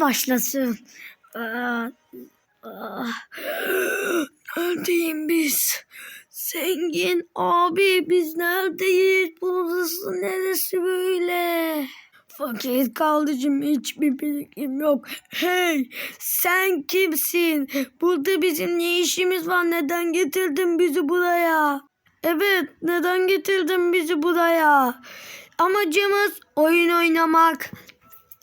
başlasın. Neredeyim biz? Zengin abi biz neredeyiz? Burası neresi böyle? Fakir kaldıcım hiçbir bilgim yok. Hey sen kimsin? Burada bizim ne işimiz var? Neden getirdin bizi buraya? Evet neden getirdin bizi buraya? Amacımız oyun oynamak.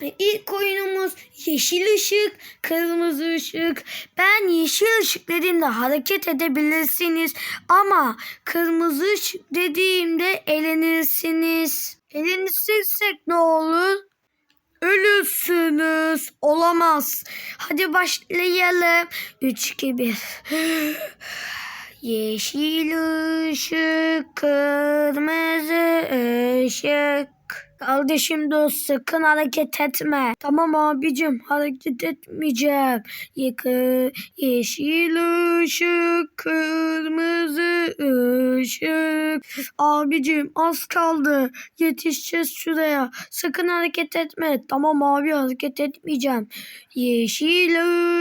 İlk oyunumuz yeşil ışık, kırmızı ışık. Ben yeşil ışık dediğimde hareket edebilirsiniz ama kırmızı ışık dediğimde elenirsiniz. Elenirsek ne olur? Ölürsünüz. Olamaz. Hadi başlayalım. 3 2 1. Yeşil ışık, kırmızı ışık. Kardeşim dost sakın hareket etme. Tamam abicim hareket etmeyeceğim. Yıkı, yeşil ışık, kırmızı ışık. Abicim az kaldı. Yetişeceğiz şuraya. Sakın hareket etme. Tamam abi hareket etmeyeceğim. Yeşil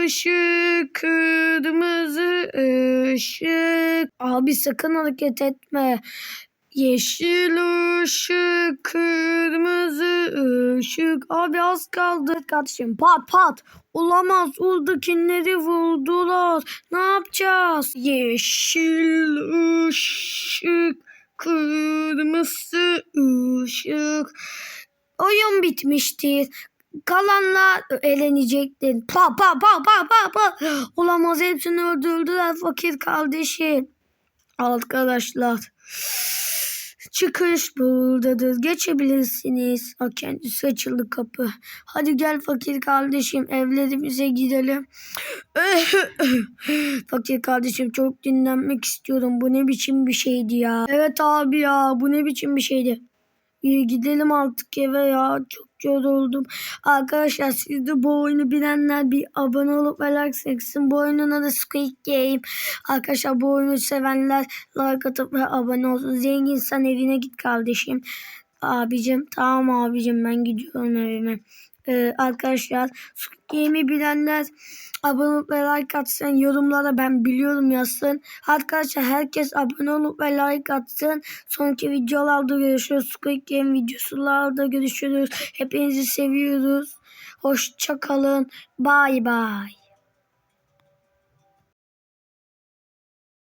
ışık, kırmızı ışık. Abi sakın hareket etme. Yeşil ışık, kırmızı ışık. Abi az kaldı. Kardeşim pat pat. Olamaz. Oradakileri vurdular. Ne yapacağız? Yeşil ışık, kırmızı ışık. Oyun bitmiştir. Kalanlar elenecektir. Pa pa pa pa pa pa. Olamaz hepsini öldürdüler fakir kardeşim. Arkadaşlar. Çıkış buradadır. Geçebilirsiniz. Ha, kendisi açıldı kapı. Hadi gel fakir kardeşim evlerimize gidelim. fakir kardeşim çok dinlenmek istiyorum. Bu ne biçim bir şeydi ya. Evet abi ya bu ne biçim bir şeydi. İyi gidelim artık eve ya. Çok yoruldum. Arkadaşlar siz de bu oyunu bilenler bir abone olup like seksin. Bu oyunun adı Squid Game. Arkadaşlar bu oyunu sevenler like atıp ve abone olsun. Zengin sen evine git kardeşim. Abicim tamam abicim ben gidiyorum evime. Ee, arkadaşlar Squid Game'i bilenler abone olup ve like atsın. Yorumlara ben biliyorum yazsın. Arkadaşlar herkes abone olup ve like atsın. Sonraki videolarda görüşürüz. Squid Game videosularda görüşürüz. Hepinizi seviyoruz. Hoşça kalın. Bye bye.